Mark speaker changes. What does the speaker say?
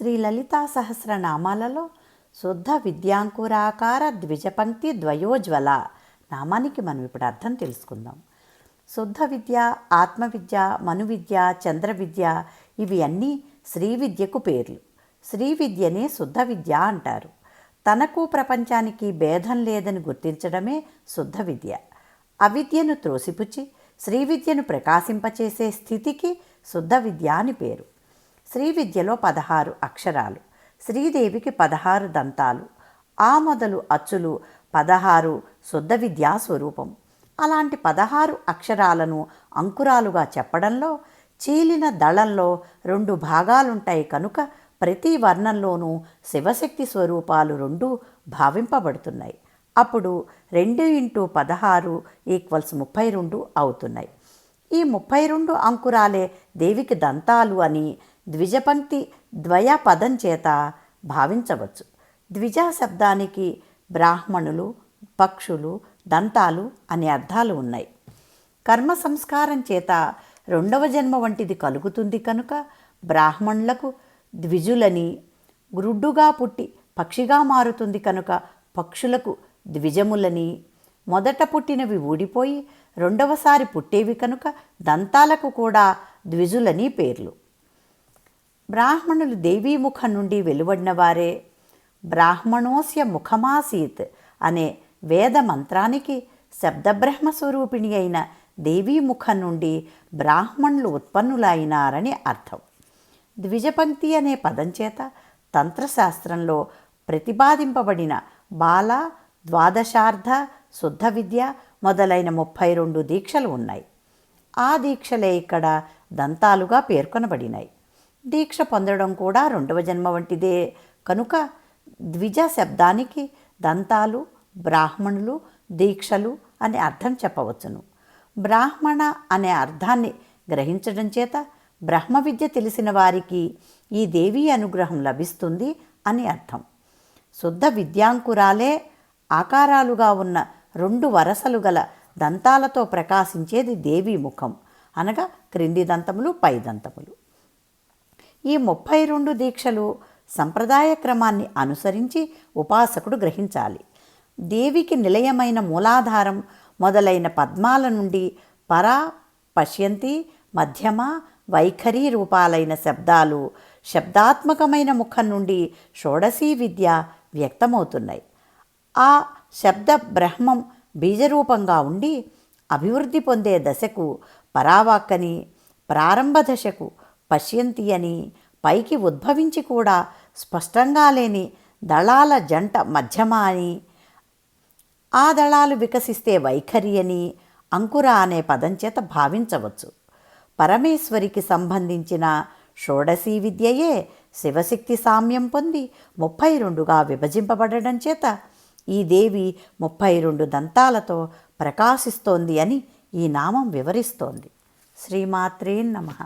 Speaker 1: శ్రీ లలితా సహస్రనామాలలో శుద్ధ విద్యాంకురాకార ద్విజపంక్తి ద్వయోజ్వల నామానికి మనం ఇప్పుడు అర్థం తెలుసుకుందాం. శుద్ధ విద్య ఆత్మవిద్య మనువిద్య చంద్ర విద్య ఇవి అన్నీ శ్రీ విద్యకు పేర్లు. శ్రీ విద్యనే శుద్ధ విద్య అంటారు. తనకు ప్రపంచానికి భేదం లేదని గుర్తించడమే శుద్ధ విద్య. అవిద్యను త్రోసిపుచ్చి శ్రీ విద్యను ప్రకాశింపచేసే స్థితికి శుద్ధ విద్య అని పేరు. శ్రీ విద్యలో పదహారు అక్షరాలు శ్రీదేవికి పదహారు దంతాలు ఆ మొదలు అచ్చులు పదహారు శుద్ధ విద్యా స్వరూపం. అలాంటి పదహారు అక్షరాలను అంకురాలుగా చెప్పడంలో చీలిన దళంలో రెండు భాగాలుంటాయి కనుక ప్రతి వర్ణంలోనూ శివశక్తి స్వరూపాలు రెండు భావింపబడుతున్నాయి. అప్పుడు రెండు ఇంటూ పదహారు ఈక్వల్స్ ముప్పై రెండు అవుతున్నాయి. ఈ ముప్పై రెండు అంకురాలే దేవికి దంతాలు అని ద్విజపంక్తి ద్వయ పదం చేత భావించవచ్చు. ద్విజ శబ్దానికి బ్రాహ్మణులు పక్షులు దంతాలు అనే అర్థాలు ఉన్నాయి. కర్మ సంస్కారం చేత రెండవ జన్మ వంటిది కలుగుతుంది కనుక బ్రాహ్మణులకు ద్విజులని గ్రుడ్డుగా పుట్టి పక్షిగా మారుతుంది కనుక పక్షులకు ద్విజములని. మొదట పుట్టినవి ఊడిపోయి రెండవసారి పుట్టేవి కనుక దంతాలకు కూడా ద్విజులని పేర్లు. బ్రాహ్మణులు దేవీముఖం నుండి వెలువడిన వారే బ్రాహ్మణోస్య ముఖమాసీత్ అనే వేద మంత్రానికి శబ్దబ్రహ్మ స్వరూపిణి అయిన దేవీముఖం నుండి బ్రాహ్మణులు ఉత్పన్నులైనారని అర్థం. ద్విజపంక్తి అనే పదం చేత తంత్రశాస్త్రంలో ప్రతిపాదింపబడిన బాల ద్వాదశార్ధ శుద్ధ విద్య మొదలైన ముప్పై రెండు దీక్షలు ఉన్నాయి. ఆ దీక్షలే ఇక్కడ దంతాలుగా పేర్కొనబడినాయి. దీక్ష పొందడం కూడా రెండవ జన్మ వంటిదే. కనుక ద్విజ శబ్దానికి దంతాలు బ్రాహ్మణులు దీక్షలు అనే అర్థం చెప్పవచ్చును. బ్రాహ్మణ అనే అర్థాన్ని గ్రహించడం చేత బ్రహ్మ విద్య తెలిసిన వారికి ఈ దేవీ అనుగ్రహం లభిస్తుంది అని అర్థం. శుద్ధ విద్యాంకురాలే ఆకారాలుగా ఉన్న రెండు వరసలు గల దంతాలతో ప్రకాశించేది దేవీ ముఖం. అనగా క్రింది దంతములు పై దంతములు. ఈ ముప్పై రెండు దీక్షలు సంప్రదాయ క్రమాన్ని అనుసరించి ఉపాసకుడు గ్రహించాలి. దేవికి నిలయమైన మూలాధారం మొదలైన పద్మాల నుండి పరా పశ్యంతి మధ్యమ వైఖరి రూపాలైన శబ్దాలు శబ్దాత్మకమైన ముఖం నుండి షోడశీ విద్య వ్యక్తమవుతున్నాయి. ఆ శబ్ద బ్రహ్మం బీజరూపంగా ఉండి అభివృద్ధి పొందే దశకు పరావాక్కని ప్రారంభ దశకు పశ్యంతి అని పైకి ఉద్భవించి కూడా స్పష్టంగా లేని దళాల జంట మధ్యమ అని ఆ దళాలు వికసిస్తే వైఖరి అని అంకుర అనే పదం చేత భావించవచ్చు. పరమేశ్వరికి సంబంధించిన షోడశీ విద్యయే శివశక్తి సామ్యం పొంది ముప్పై రెండుగా విభజింపబడడం చేత ఈ దేవి ముప్పై రెండు దంతాలతో ప్రకాశిస్తోంది అని ఈ నామం వివరిస్తోంది. శ్రీమాత్రే నమః.